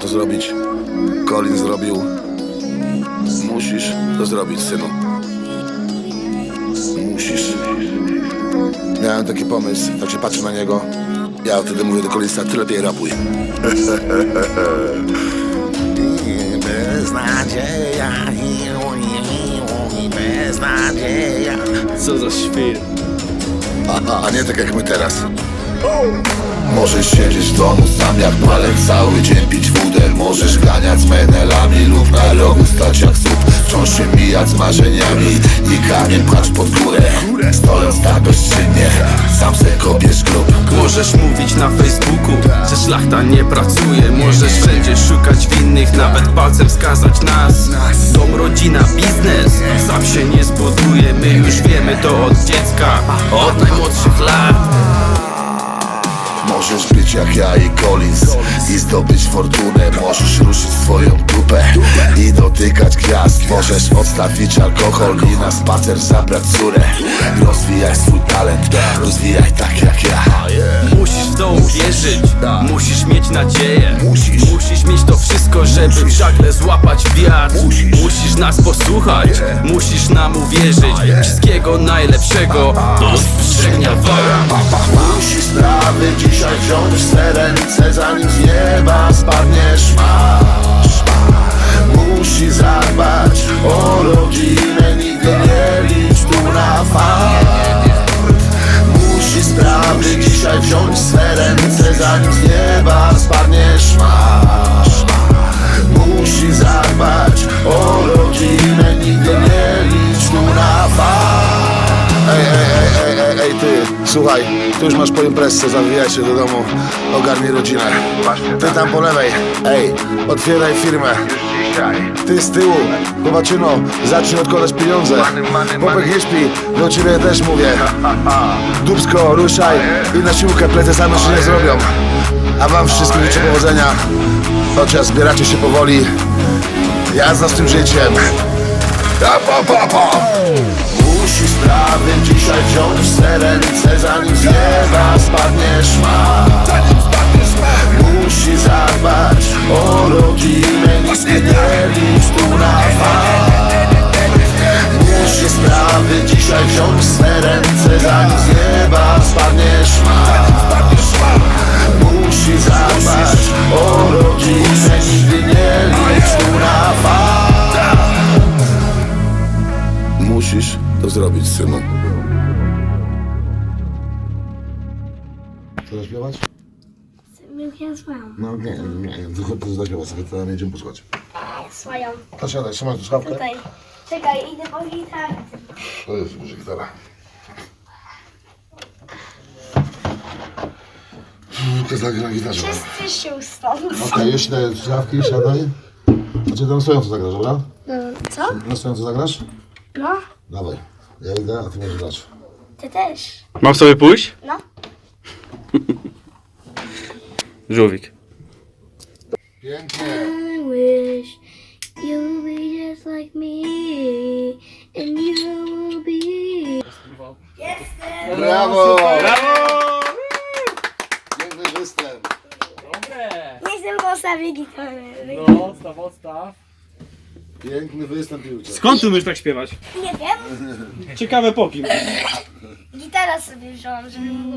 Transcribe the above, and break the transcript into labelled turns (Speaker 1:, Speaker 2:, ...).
Speaker 1: to zrobić. Colin zrobił. Musisz to zrobić, synu. Musisz. Miałem taki pomysł, tak się patrzę na niego. Ja wtedy mówię do Colinsa, ty lepiej rapuj. Beznadzieja, beznadzieja.
Speaker 2: Co za świr.
Speaker 1: A, a nie tak jak my teraz. Możesz siedzieć w domu sam jak palec cały dzień pić wódę. Możesz ganiać z menelami lub na rogu stać jak słup. Wciąż się mijać z marzeniami i kamień pchać pod górę. Stojąc tak bezczynnie, sam se kopiesz grób.
Speaker 2: Możesz mówić na Facebooku, że szlachta nie pracuje. Możesz wszędzie szukać nawet palcem wskazać nas. Dom, rodzina, biznes, sam się nie zbuduje My już wiemy to od dziecka, od najmłodszych lat.
Speaker 1: Możesz być jak ja i Collins I zdobyć fortunę. Możesz ruszyć swoją dupę I dotykać gwiazd. Możesz odstawić alkohol I na spacer zabrać córę. Rozwijaj swój talent Rozwijaj tak jak ja.
Speaker 2: Musisz w to uwierzyć, musisz mieć nadzieję wszystko, żeby w żagle złapać wiatr. Musisz. Nas posłuchać, musisz nam uwierzyć. Wszystkiego najlepszego do sprzęgnia wam.
Speaker 1: Musisz sprawy dzisiaj wziąć w swe ręce Zanim z nieba spadniesz. Masz ty, słuchaj, tu już masz po imprezce, zawijaj się do domu, ogarnij rodzinę. Ty tam po lewej, ej, otwieraj firmę. Ty z tyłu, Kowaczyno, zacznij odkładać pieniądze. Popek nie śpi, do ciebie też mówię. Dubsko, ruszaj i na siłkę plecy same się nie zrobią. A wam wszystkim życzę powodzenia, chociaż zbieracie się powoli. Jazda z tym życiem. Pa, pa, pa, pa. Musi sprawy dzisiaj wziąć w swe ręce Zanim z nieba spadniesz ma Musi zadbać o rodzinę Nigdy nie zrobić, synu. Chcesz zaśpiewać?
Speaker 3: Ja swoją.
Speaker 1: No nie, nie, nie. Tylko zaśpiewać sobie, to jedziemy posłuchać.
Speaker 3: Swoją.
Speaker 1: To siadaj, trzymaj tu słuchawkę.
Speaker 3: Tutaj. Czekaj, idę po gitarę.
Speaker 1: To jest może gitara. To zagra na gitarze.
Speaker 3: Wszyscy się stąd.
Speaker 1: Okej, jeśli daję słuchawki, siadaj. Znaczy na stojąco zagrasz, dobra?
Speaker 3: Co?
Speaker 1: Na stojąco zagrasz?
Speaker 3: No,
Speaker 1: Dawaj. Ja idę, a ty możesz grać.
Speaker 3: ty też.
Speaker 2: Mam sobie pójść?
Speaker 3: No.
Speaker 2: Żółwik
Speaker 1: Pięknie.
Speaker 3: I wish you'll be just like me and you will be.
Speaker 1: Brawo! Piękny występ.
Speaker 3: Nie chcę postawić gitary.
Speaker 4: No, odstaw, odstaw.
Speaker 1: Piękny występ, Julcia.
Speaker 2: Skąd ty umiesz tak śpiewać?
Speaker 3: Nie wiem.
Speaker 2: Ciekawe po kim
Speaker 3: Gitara sobie wziąłam, żeby było.